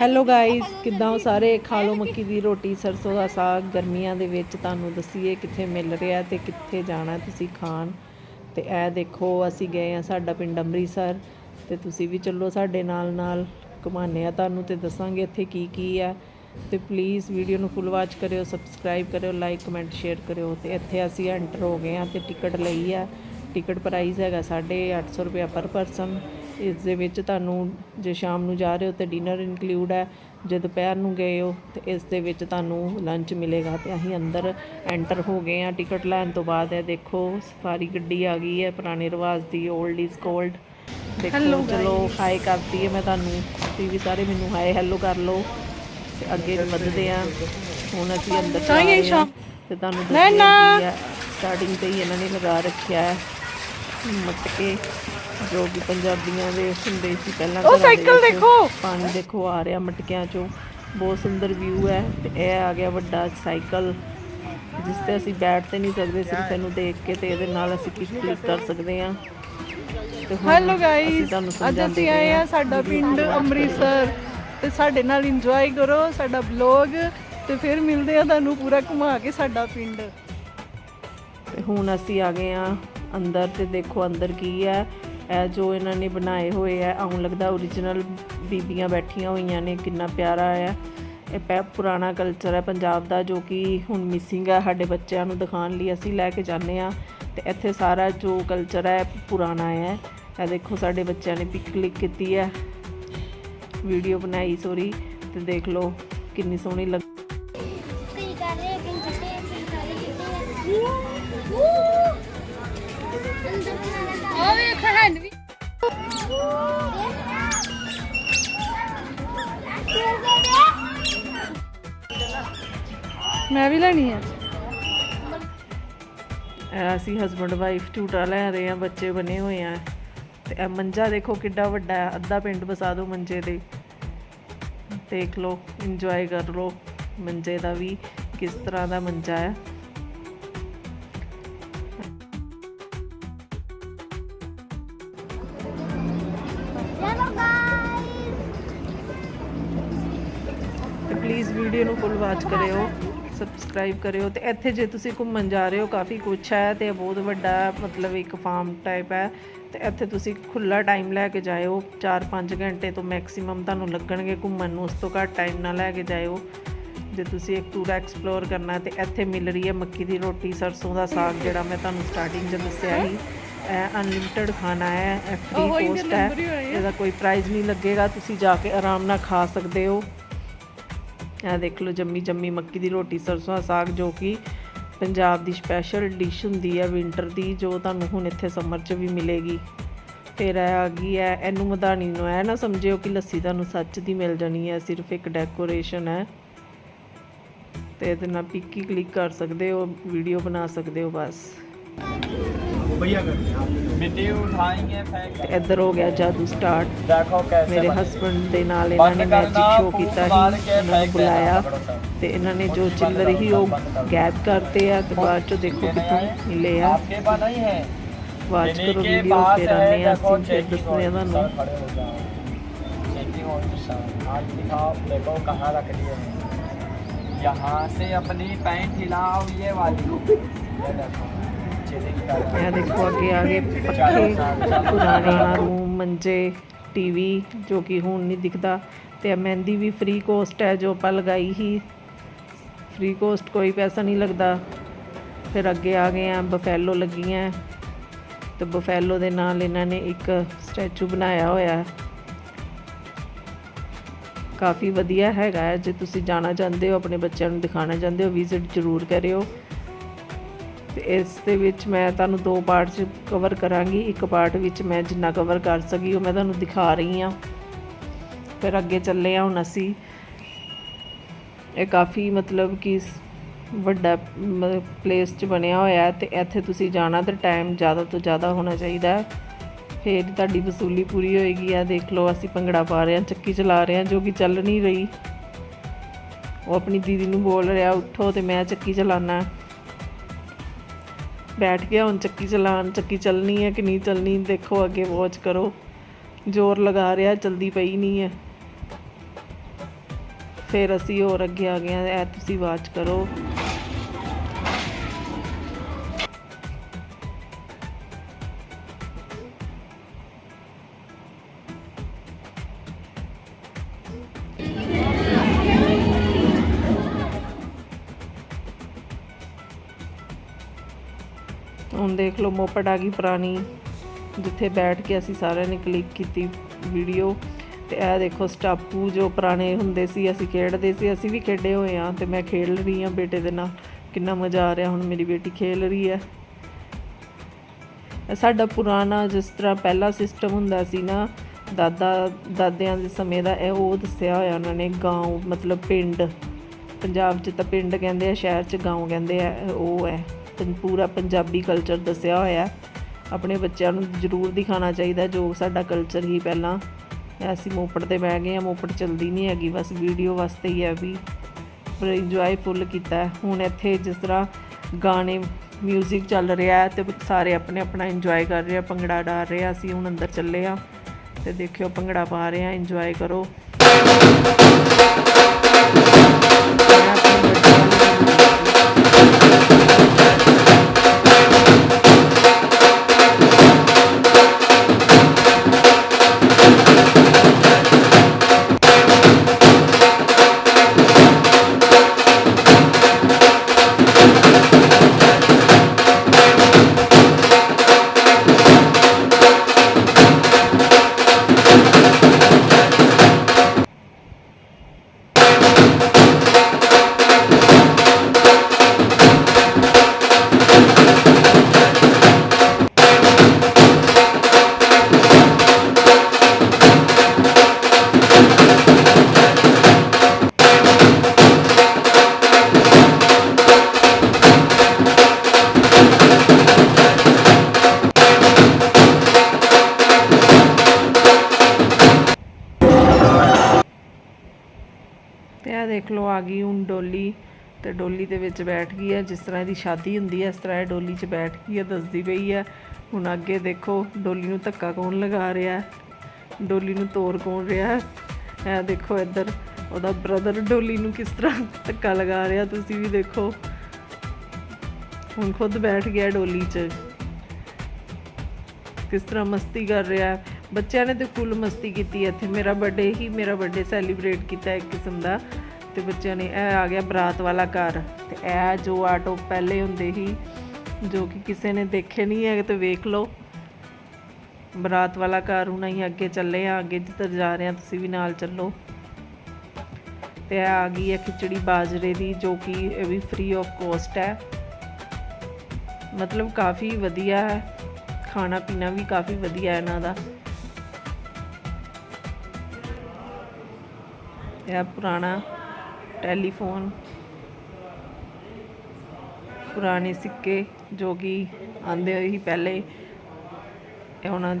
Hello guys ਕਿੱਦਾਂ ਹੋ ਸਾਰੇ? ਖਾ ਲਓ ਮੱਕੀ ਦੀ ਰੋਟੀ, ਸਰਸੋਂ ਦਾ ਸਾਗ, ਗਰਮੀਆਂ ਦੇ ਵਿੱਚ ਤੁਹਾਨੂੰ ਦਸੀਏ ਕਿੱਥੇ ਮਿਲ ਰਿਹਾ ਤੇ ਕਿੱਥੇ ਜਾਣਾ ਤੁਸੀਂ ਖਾਣ। ਤੇ ਇਹ ਦੇਖੋ, ਅਸੀਂ ਗਏ ਆ ਸਾਡਾ ਪਿੰਡ ਅੰਮ੍ਰਿਤਸਰ ਤੇ ਤੁਸੀਂ ਵੀ ਚੱਲੋ ਸਾਡੇ ਨਾਲ ਨਾਲ। ਘੁਮਾਉਂਦੇ ਆ ਤੁਹਾਨੂੰ ਤੇ ਦੱਸਾਂਗੇ ਇੱਥੇ ਕੀ ਕੀ ਆ ਤੇ ਪਲੀਜ਼ ਵੀਡੀਓ ਨੂੰ ਫੁੱਲ ਵਾਚ ਕਰਿਓ ਸਬਸਕ੍ਰਾਈਬ ਕਰਿਓ ਲਾਈਕ ਕਮੈਂਟ ਸ਼ੇਅਰ ਕਰਿਓ। ਤੇ ਇੱਥੇ ਅਸੀਂ ਐਂਟਰ ਹੋ ਗਏ ਆ ਤੇ ਟਿਕਟ ਲਈ ਆ। ਟਿਕਟ ਪ੍ਰਾਈਸ ਹੈਗਾ 850 ਰੁਪਏ ਪਰ ਪਰਸਨ ਇਸ ਦੇ ਵਿੱਚ ਤੁਹਾਨੂੰ ਜੇ ਸ਼ਾਮ ਨੂੰ ਜਾ ਰਹੇ ਹੋ ਤੇ ਡਿਨਰ ਇਨਕਲੂਡ ਹੈ ਜੇ ਦੁਪਹਿਰ ਨੂੰ ਗਏ ਹੋ ਤੇ ਇਸ ਦੇ ਵਿੱਚ ਤੁਹਾਨੂੰ ਲੰਚ ਮਿਲੇਗਾ ਤੇ ਅਸੀਂ ਅੰਦਰ ਐਂਟਰ ਹੋ ਗਏ ਆ ਟਿਕਟ ਲੈਣ ਤੋਂ ਬਾਅਦ ਇਹ ਦੇਖੋ ਸਫਾਰੀ ਗੱਡੀ ਆ ਗਈ ਹੈ ਪੁਰਾਣੇ ਰਿਵਾਜ ਦੀ 올ਡ ਇਜ਼ 골ਡ ਦੇਖੋ ਚਲੋ ਹਾਈ ਕਰਦੀ ਹੈ ਮੈਂ ਤੁਹਾਨੂੰ। ਤੁਸੀਂ ਵੀ ਸਾਰੇ ਮੈਨੂੰ ਹਾਈ ਹੈਲੋ ਕਰ ਲਓ। ਤੇ ਅੱਗੇ ਵਧਦੇ ਆ ਹੁਣ ਅਸੀਂ ਅੰਦਰ ਤੇ ਤੁਹਾਨੂੰ ਦੱਸਦੇ ਸਟਾਰਟਿੰਗ ਤੇ ਹੀ ਇਹਨਾਂ ਨੇ ਲਗਾ ਰੱਖਿਆ ਹੈ। ਮਟਕੇ ਜੋ ਕਿ ਪੰਜਾਬੀਆਂ ਦੇ ਹੁੰਦੇ ਸੀ ਪਹਿਲਾਂ ਉਹ ਸਾਈਕਲ ਦੇਖੋ। ਪਾਣੀ ਦੇਖੋ ਆ ਰਿਹਾ ਮਟਕਿਆਂ ਚੋਂ। ਬਹੁਤ ਸੁੰਦਰ ਵਿਊ ਹੈ ਤੇ ਇਹ ਆ ਗਿਆ ਵੱਡਾ ਸਾਈਕਲ ਜਿਸ ਤੇ ਅਸੀਂ ਬੈਠ ਤੇ ਨਹੀਂ ਸਕਦੇ ਸਿਰਫ ਇਹਨੂੰ ਦੇਖ ਕੇ ਤੇ ਇਹਦੇ ਨਾਲ ਅਸੀਂ ਕਲਿੱਕ ਕਰ ਸਕਦੇ ਹਾਂ। ਹੈਲੋ ਤੁਹਾਨੂੰ ਅੱਜ ਅਸੀਂ ਆਏ ਆ ਸਾਡਾ ਪਿੰਡ ਅੰਮ੍ਰਿਤਸਰ। ਤੇ ਸਾਡੇ ਨਾਲ ਇੰਜੋਏ ਕਰੋ ਸਾਡਾ ਬਲੌਗ ਤੇ ਫਿਰ ਮਿਲਦੇ ਆ ਤੁਹਾਨੂੰ ਪੂਰਾ ਘੁਮਾ ਕੇ ਸਾਡਾ ਪਿੰਡ। ਤੇ ਹੁਣ ਅਸੀਂ ਆ ਗਏ ਆ ਅੰਦਰ ਤੇ ਦੇਖੋ ਅੰਦਰ ਕੀ ਹੈ। ਇਹ ਜੋ ਇਹਨਾਂ ਨੇ ਬਣਾਏ ਹੋਏ ਆ, ਆਉਂ ਲੱਗਦਾ origignal ਬੀਬੀਆਂ ਬੈਠੀਆਂ ਹੋਈਆਂ ਨੇ, ਕਿੰਨਾ ਪਿਆਰਾ ਹੈ ਇਹ ਪੈ ਪੁਰਾਣਾ ਕਲਚਰ ਹੈ ਪੰਜਾਬ ਦਾ, ਜੋ ਕਿ ਹੁਣ ਮਿਸਿੰਗ ਹੈ ਸਾਡੇ ਬੱਚਿਆਂ ਨੂੰ ਦਿਖਾਉਣ ਲਈ ਅਸੀਂ ਲੈ ਕੇ ਜਾਂਦੇ ਆ ਤੇ ਇੱਥੇ ਸਾਰਾ ਜੋ ਕਲਚਰ ਹੈ, ਪੁਰਾਣਾ ਹੈ। ਇਹ ਦੇਖੋ ਸਾਡੇ ਬੱਚਿਆਂ ਨੇ ਪਿਕ ਕਲਿੱਕ ਕੀਤੀ ਹੈ। ਵੀਡੀਓ ਬਣਾਈ ਸੋਰੀ ਤੇ ਦੇਖ ਲਓ ਕਿੰਨੀ ਸੋਹਣੀ ਲੱਗ ਕਈ ਕਰ ਰਹੇ ਕਈ ਚਿੱਟੇ ਕਈ ਕਾਲੇ ਚਿੱਟੇ ਆ ਵੇਖ ਹਨ ਵੀ। ਮੈਂ ਵੀ ਲੈਣੀ ਆ। ਅਸੀਂ ਹਸਬੰਡ ਵਾਈਫ ਝੂਟਾ ਲੈ ਰਹੇ ਆ, ਬੱਚੇ ਬਣੇ ਹੋਏ ਆ। ਤੇ ਇਹ ਮੰਜਾ ਦੇਖੋ ਕਿੱਡਾ ਵੱਡਾ ਹੈ, ਅੱਧਾ ਪਿੰਡ ਬਸਾ ਦੋ ਮੰਜੇ ਦੇ ਦੇਖ ਲਓ ਇੰਜੋਏ ਕਰ ਲਓ। ਮੰਜੇ ਦਾ ਵੀ ਕਿਸ ਤਰ੍ਹਾਂ ਦਾ ਮੰਜਾ ਹੈ। ਵੀਡੀਓ ਨੂੰ ਫੁੱਲ ਵਾਚ ਕਰਿਓ ਸਬਸਕ੍ਰਾਈਬ ਕਰਿਓ ਤੇ ਇੱਥੇ ਜੇ ਤੁਸੀਂ ਘੁੰਮਣ ਜਾ ਰਹੇ ਹੋ ਕਾਫੀ ਕੁਝ ਹੈ ਤੇ ਬਹੁਤ ਵੱਡਾ ਮਤਲਬ ਇੱਕ ਫਾਰਮ ਟਾਈਪ ਹੈ ਤੇ ਇੱਥੇ ਤੁਸੀਂ ਖੁੱਲਾ ਟਾਈਮ ਲੈ ਕੇ ਜਾਇਓ 4-5 ਘੰਟੇ ਤੋਂ ਮੈਕਸਿਮਮ ਤੁਹਾਨੂੰ ਲੱਗਣਗੇ ਘੁੰਮਣ ਨੂੰ ਉਸ ਤੋਂ ਘੱਟ ਟਾਈਮ ਨਾ ਲੈ ਕੇ ਜਾਇਓ। ਜੇ ਤੁਸੀਂ ਇੱਕ ਟੂਰ ਐਕਸਪਲੋਰ ਕਰਨਾ ਤੇ ਇੱਥੇ ਮਿਲ ਰਹੀ ਹੈ ਮੱਕੀ ਦੀ ਰੋਟੀ ਸਰਸੋਂ ਦਾ ਸਾਗ ਜਿਹੜਾ ਮੈਂ ਤੁਹਾਨੂੰ ਸਟਾਰਟਿੰਗ 'ਚ ਦੱਸਿਆ ਸੀ। ਇਹ ਅਨਲਿਮਿਟਿਡ ਖਾਣਾ ਹੈ ਫ੍ਰੀ ਕੋਸਟ ਹੈ ਇਹਦਾ ਕੋਈ ਪ੍ਰਾਈਸ ਨਹੀਂ ਲੱਗੇਗਾ ਤੁਸੀਂ ਜਾ ਕੇ ਆਰਾਮ ਨਾਲ ਖਾ ਸਕਦੇ ਹੋ। ਇਹ ਦੇਖ ਲਓ ਜੰਮੀ ਜੰਮੀ ਮੱਕੀ ਦੀ ਰੋਟੀ, ਸਰਸੋਂ ਦਾ ਸਾਗ, ਜੋ ਕਿ ਪੰਜਾਬ ਦੀ ਸਪੈਸ਼ਲ ਡਿਸ਼ ਹੁੰਦੀ ਹੈ ਵਿੰਟਰ ਦੀ, ਜੋ ਤੁਹਾਨੂੰ ਹੁਣ ਇੱਥੇ ਸਮਰ 'ਚ ਵੀ ਮਿਲੇਗੀ। ਫਿਰ ਇਹ ਆ ਗਈ ਹੈ, ਇਹਨੂੰ ਮਧਾਣੀ ਨੂੰ ਐ ਨਾ ਸਮਝਿਓ ਕਿ ਲੱਸੀ ਤੁਹਾਨੂੰ ਸੱਚ ਦੀ ਮਿਲ ਜਾਣੀ ਹੈ, ਸਿਰਫ ਇੱਕ ਡੈਕੋਰੇਸ਼ਨ ਹੈ। ਤੇ ਇਹਦੇ ਨਾਲ ਪਿਕ ਹੀ ਕਲਿੱਕ ਕਰ ਸਕਦੇ ਹੋ ਵੀਡੀਓ ਬਣਾ ਸਕਦੇ ਹੋ ਬਸ। वीडियो उठाएंगे फेंक ਤੇ ਇੱਧਰ ਹੋ ਗਿਆ ਜਾਦੂ ਸਟਾਰਟ देखो कैसे ਮੇਰੇ बने। ਹਸਬੰਡ ਦੇ ਨਾਲ ਇਹਨਾਂ ਨੇ ਬੰਦ ਮੈਜਿਕ ਕਰਨਾ, ਸ਼ੋਅ ਕੀਤਾ ਫੂਕ ਸੀ ਕੇ ਇਹਨਾਂ ਨੂੰ ਫੈਂਕ ਬੁਲਾਇਆ ਦੇਣਾ ਬੜੋ ਸਾਹਿਬ। ਤੇ ਇਹਨਾਂ ਨੇ ਜੋ ਚਿੱਲਰ ਹੀ ਉਹ ਗੈਪ ਕਰਤੇ ਆ ਤੇ ਬਾਅਦ ਚ ਦੇਖੋ ਕਿੱਥੋਂ ਮਿਲੇ ਆ आपके पास नहीं है ਵਾਚ इन्हीं ਕਰੋ के ਵੀਡੀਓ पास ਫਿਰ है, ਆਨੇ ਆ देखो, ਅਸੀਂ ਫਿਰ checking ਦੱਸਦੇ ਆ on, ਤੁਹਾਨੂੰ सर, खड़े हो जाओ। Checking on, sir. आज दिखाओ देखो कहाँ रख लिए हैं यहाँ से अपनी पैंट हिलाओ ये वाली ये देखो ਇਹ ਦੇਖੋ ਅੱਗੇ ਆ ਗਏ ਪੱਖੇ, ਪੁਰਾਣਾ ਰੂਮ ਮੰਜੇ ਟੀਵੀ ਜੋ ਕਿ ਹੁਣ ਨਹੀਂ ਦਿਖਦਾ। ਤੇ ਮਹਿੰਦੀ ਵੀ ਫ੍ਰੀ ਕੋਸਟ ਹੈ, ਜੋ ਆਪਾਂ ਲਗਾਈ ਸੀ। ਫ੍ਰੀ ਕੋਸਟ ਕੋਈ ਪੈਸਾ ਨਹੀਂ ਲੱਗਦਾ। ਫਿਰ ਅੱਗੇ ਆ ਗਏ ਆ, ਬਫੈਲੋ ਲੱਗੀਆਂ। ਤੇ ਬਫੈਲੋ ਦੇ ਨਾਲ ਇਹਨਾਂ ਨੇ ਇੱਕ ਸਟੈਚੂ ਬਣਾਇਆ ਹੋਇਆ। ਹੈ ਕਾਫੀ ਵਧੀਆ ਹੈਗਾ ਜੇ ਤੁਸੀਂ ਜਾਣਾ ਚਾਹੁੰਦੇ ਹੋ, ਆਪਣੇ ਬੱਚਿਆਂ ਨੂੰ ਦਿਖਾਣਾ ਚਾਹੁੰਦੇ ਹੋ ਵਿਜ਼ਿਟ ਜ਼ਰੂਰ ਕਰਿਓ। ਇਸ ਦੇ ਵਿੱਚ ਮੈਂ ਤੁਹਾਨੂੰ ਦੋ ਪਾਰਟ 'ਚ ਕਵਰ ਕਰਾਂਗੀ। ਇੱਕ ਪਾਰਟ ਵਿੱਚ ਮੈਂ ਜਿੰਨਾ ਕਵਰ ਕਰ ਸਕੀ ਉਹ ਮੈਂ ਤੁਹਾਨੂੰ ਦਿਖਾ ਰਹੀ ਹਾਂ। ਫਿਰ ਅੱਗੇ ਚੱਲੇ ਹਾਂ ਹੁਣ ਅਸੀਂ। ਇਹ ਕਾਫੀ ਮਤਲਬ ਕਿ ਸ- ਵੱਡਾ ਪਲੇਸ 'ਚ ਬਣਿਆ ਹੋਇਆ ਹੈ ਤੇ ਇੱਥੇ ਤੁਸੀਂ ਜਾਣਾ ਤੇ ਟਾਈਮ ਜ਼ਿਆਦਾ ਤੋਂ ਜ਼ਿਆਦਾ ਹੋਣਾ ਚਾਹੀਦਾ ਹੈ। ਫਿਰ ਤੁਹਾਡੀ ਵਸੂਲੀ ਪੂਰੀ ਹੋਏਗੀ। ਆ ਦੇਖ ਲਓ ਅਸੀਂ ਭੰਗੜਾ ਪਾ ਰਹੇ ਹਾਂ, ਚੱਕੀ ਚਲਾ ਰਹੇ ਹਾਂ, ਜੋ ਕਿ ਚੱਲ ਨਹੀਂ ਰਹੀ। ਉਹ ਆਪਣੀ ਦੀਦੀ ਨੂੰ ਬੋਲ ਰਿਹਾ, ਉੱਠੋ ਤੇ ਮੈਂ ਚੱਕੀ ਚਲਾਣਾ ਬੈਠ ਗਿਆ, ਹੁਣ ਚੱਕੀ ਚਲਾਉਣ, ਚੱਕੀ ਚੱਲਣੀ ਹੈ ਕਿ ਨਹੀਂ ਚੱਲਣੀ, ਦੇਖੋ ਅੱਗੇ ਵਾਚ ਕਰੋ। ਜ਼ੋਰ ਲਗਾ ਰਿਹਾ, ਚਲਦੀ ਪਈ ਨਹੀਂ ਹੈ। ਫਿਰ ਅਸੀਂ ਹੋਰ ਅੱਗੇ ਆ ਗਏ ਹਾਂ ਇਹ ਤੁਸੀਂ ਵਾਚ ਕਰੋ। ਹੁਣ ਦੇਖ ਲਓ ਮੋਪੜ ਆ ਗਈ ਪੁਰਾਣੀ ਜਿੱਥੇ ਬੈਠ ਕੇ ਅਸੀਂ ਸਾਰਿਆਂ ਨੇ ਕਲਿੱਕ ਕੀਤੀ ਵੀਡੀਓ ਤੇ ਇਹ ਦੇਖੋ ਸਟਾਪੂ ਜੋ ਪੁਰਾਣੇ ਹੁੰਦੇ ਸੀ ਅਸੀਂ ਖੇਡਦੇ ਸੀ ਅਸੀਂ ਵੀ ਖੇਡੇ ਹੋਏ ਆ ਤੇ ਮੈਂ ਖੇਡ ਰਹੀ ਆ ਬੇਟੇ ਦੇ ਨਾਲ ਕਿੰਨਾ ਮਜ਼ਾ ਆ ਰਿਹਾ ਹੁਣ ਮੇਰੀ ਬੇਟੀ ਖੇਲ ਰਹੀ ਹੈ ਇਹ ਸਾਡਾ ਪੁਰਾਣਾ ਜਿਸ ਤਰ੍ਹਾਂ ਪਹਿਲਾ ਸਿਸਟਮ ਹੁੰਦਾ ਸੀ ਨਾ ਦਾਦਾ ਦਾਦਿਆਂ ਦੇ ਸਮੇਂ ਦਾ ਇਹ ਉਹ ਦੱਸਿਆ ਹੋਇਆ ਉਹਨਾਂ ਨੇ گاؤں ਮਤਲਬ ਪਿੰਡ ਪੰਜਾਬ 'ਚ ਤਾਂ ਪਿੰਡ ਕਹਿੰਦੇ ਆ ਸ਼ਹਿਰ 'ਚ گاؤں ਕਹਿੰਦੇ ਆ ਇਹ ਉਹ ਹੈ ਪੰ- ਪੂਰਾ ਪੰਜਾਬੀ ਕਲਚਰ ਦੱਸਿਆ ਹੋਇਆ ਆਪਣੇ ਬੱਚਿਆਂ ਨੂੰ ਜ਼ਰੂਰ ਦਿਖਾਉਣਾ ਚਾਹੀਦਾ ਜੋ ਸਾਡਾ ਕਲਚਰ ਹੀ ਪਹਿਲਾਂ ਅਸੀਂ ਮੋਪੜ ਤੇ ਬਹਿ ਗਏ ਆ, ਮੋਪੜ ਚਲਦੀ ਨਹੀਂ ਹੈਗੀ, ਬਸ ਵੀਡੀਓ ਵਾਸਤੇ ਹੀ ਹੈ ਵੀ ਪਰ ਇੰਜੋਏ ਫੁੱਲ ਕੀਤਾ ਹੁਣ ਇੱਥੇ ਜਿਸ ਤਰ੍ਹਾਂ ਗਾਣੇ 뮤직 ਚੱਲ ਰਿਹਾ ਹੈ ਤੇ ਸਾਰੇ ਆਪਣੇ ਆਪਣਾ ਇੰਜੋਏ ਕਰ ਰਹੇ ਆ, ਭੰਗੜਾ ਡਾਲ ਰਹੇ ਆ, ਅਸੀਂ ਹੁਣ ਅੰਦਰ ਚੱਲੇ ਆ ਤੇ ਦੇਖਿਓ ਭੰਗੜਾ ਪਾ ਰਹੇ ਆ ਇੰਜੋਏ ਕਰੋ। ਆ ਗਈ ਹੁਣ ਡੋਲੀ ਤੇ ਡੋਲੀ ਦੇ ਵਿੱਚ ਬੈਠ ਗਈ ਹੈ। ਜਿਸ ਤਰ੍ਹਾਂ ਇਹਦੀ ਸ਼ਾਦੀ ਹੁੰਦੀ ਹੈ, ਇਸ ਤਰ੍ਹਾਂ ਇਹ ਡੋਲੀ 'ਚ ਬੈਠ ਗਈ ਹੈ ਦੱਸਦੀ ਪਈ ਹੈ। ਹੁਣ ਅੱਗੇ ਦੇਖੋ, ਡੋਲੀ ਨੂੰ ਧੱਕਾ ਕੌਣ ਲਗਾ ਰਿਹਾ ਡੋਲੀ ਨੂੰ ਤੋੜ ਕੌਣ ਰਿਹਾ ਹੈ? ਦੇਖੋ ਇੱਧਰ, ਉਹਦਾ ਬ੍ਰਦਰ ਡੋਲੀ ਨੂੰ ਕਿਸ ਤਰ੍ਹਾਂ ਧੱਕਾ ਲਗਾ ਰਿਹਾ, ਤੁਸੀਂ ਵੀ ਦੇਖੋ। ਹੁਣ ਖੁਦ ਬੈਠ ਗਿਆ ਡੋਲੀ 'ਚ। ਕਿਸ ਤਰ੍ਹਾਂ ਮਸਤੀ ਕਰ ਰਿਹਾ ਬੱਚਿਆਂ ਨੇ ਤੇ ਫੁੱਲ ਮਸਤੀ ਕੀਤੀ ਇੱਥੇ। ਮੇਰਾ ਬਰਥਡੇ ਹੀ ਮੇਰਾ ਬਰਥਡੇ ਸੈਲੀਬ੍ਰੇਟ ਕੀਤਾ ਇੱਕ ਕਿਸਮ ਦਾ। ਤੇ ਬੱਚਿਆਂ ਨੇ ਇਹ ਆ ਗਿਆ ਬਰਾਤ ਵਾਲਾ ਘਰ ਤੇ ਇਹ ਜੋ ਆਟੋ ਪਹਿਲੇ ਹੁੰਦੇ ਸੀ, ਜੋ ਕਿ ਕਿਸੇ ਨੇ ਦੇਖੇ ਨਹੀਂ ਹੈ ਤੇ ਵੇਖ ਲਓ। ਬਰਾਤ ਵਾਲਾ ਘਰ ਹੁਣ ਅਸੀਂ ਅੱਗੇ ਚੱਲੇ ਆ ਅੱਗੇ ਜਿੱਧਰ ਜਾ ਰਹੇ ਆ ਤੁਸੀਂ ਵੀ ਨਾਲ ਚੱਲੋ। ਤੇ ਇਹ ਆ ਗਈ ਹੈ ਖਿਚੜੀ ਬਾਜਰੇ ਦੀ, ਜੋ ਕਿ ਇਹ ਵੀ ਫ੍ਰੀ ਆਫ ਕੋਸਟ ਹੈ। ਮਤਲਬ ਕਾਫੀ ਵਧੀਆ ਹੈ, ਖਾਣਾ ਪੀਣਾ ਵੀ ਕਾਫੀ ਵਧੀਆ ਹੈ ਇਹਨਾਂ ਦਾ। ਇਹ ਪੁਰਾਣਾ ਟੈਲੀਫੋਨ। ਪੁਰਾਣੇ ਸਿੱਕੇ ਜੋ ਕਿ ਆਂਦੇ ਹੀ ਪਹਿਲੇ। ਇਹ ਹੁਣ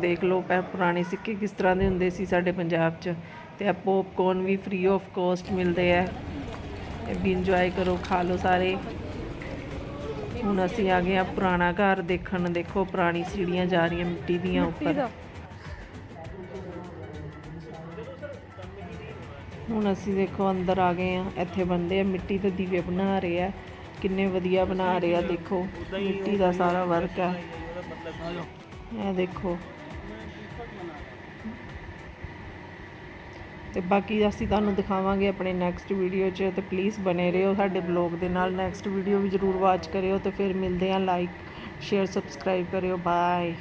ਦੇਖ ਲਓ ਪੁਰਾਣੇ ਸਿੱਕੇ ਕਿਸ ਤਰ੍ਹਾਂ ਦੇ ਹੁੰਦੇ ਸੀ ਸਾਡੇ ਪੰਜਾਬ 'ਚ। ਤੇ ਆ ਪੌਪਕੌਰਨ ਵੀ ਫ੍ਰੀ ਆਫ ਕੋਸਟ ਮਿਲਦੇ ਆ। ਇਹ ਵੀ ਇੰਜੋਏ ਕਰੋ ਖਾ ਲਓ ਸਾਰੇ। ਹੁਣ ਅਸੀਂ ਆ ਗਏ ਆ ਪੁਰਾਣਾ ਘਰ ਦੇਖਣ। ਦੇਖੋ ਪੁਰਾਣੀ ਸੀੜੀਆਂ ਜਾ ਰਹੀਆਂ ਮਿੱਟੀ ਦੀਆਂ ਉੱਪਰ। ਹੁਣ ਅਸੀਂ ਦੇਖੋ ਅੰਦਰ ਆ ਗਏ ਆ ਇੱਥੇ ਬੰਦੇ ਆ, ਮਿੱਟੀ ਦੇ ਦੀਵੇ ਬਣਾ ਰਹੇ ਆ, ਕਿੰਨੇ ਵਧੀਆ ਬਣਾ ਰਹੇ ਆ, ਦੇਖੋ, ਮਿੱਟੀ ਦਾ ਸਾਰਾ ਵਰਕ ਆ। ਇਹ ਦੇਖੋ। ਤੇ ਬਾਕੀ ਅਸੀਂ ਤੁਹਾਨੂੰ ਦਿਖਾਵਾਂਗੇ ਆਪਣੇ ਨੈਕਸਟ ਵੀਡੀਓ 'ਚ, ਤੇ ਪਲੀਜ਼ ਬਨੇ ਰਹੋ ਸਾਡੇ ਬਲੌਗ ਦੇ ਨਾਲ। ਨੈਕਸਟ ਵੀਡੀਓ ਵੀ ਜਰੂਰ ਵਾਚ ਕਰਿਓ ਤੇ ਫਿਰ ਮਿਲਦੇ ਆ ਲਾਈਕ ਸ਼ੇਅਰ ਸਬਸਕ੍ਰਾਈਬ ਕਰਿਓ। ਬਾਏ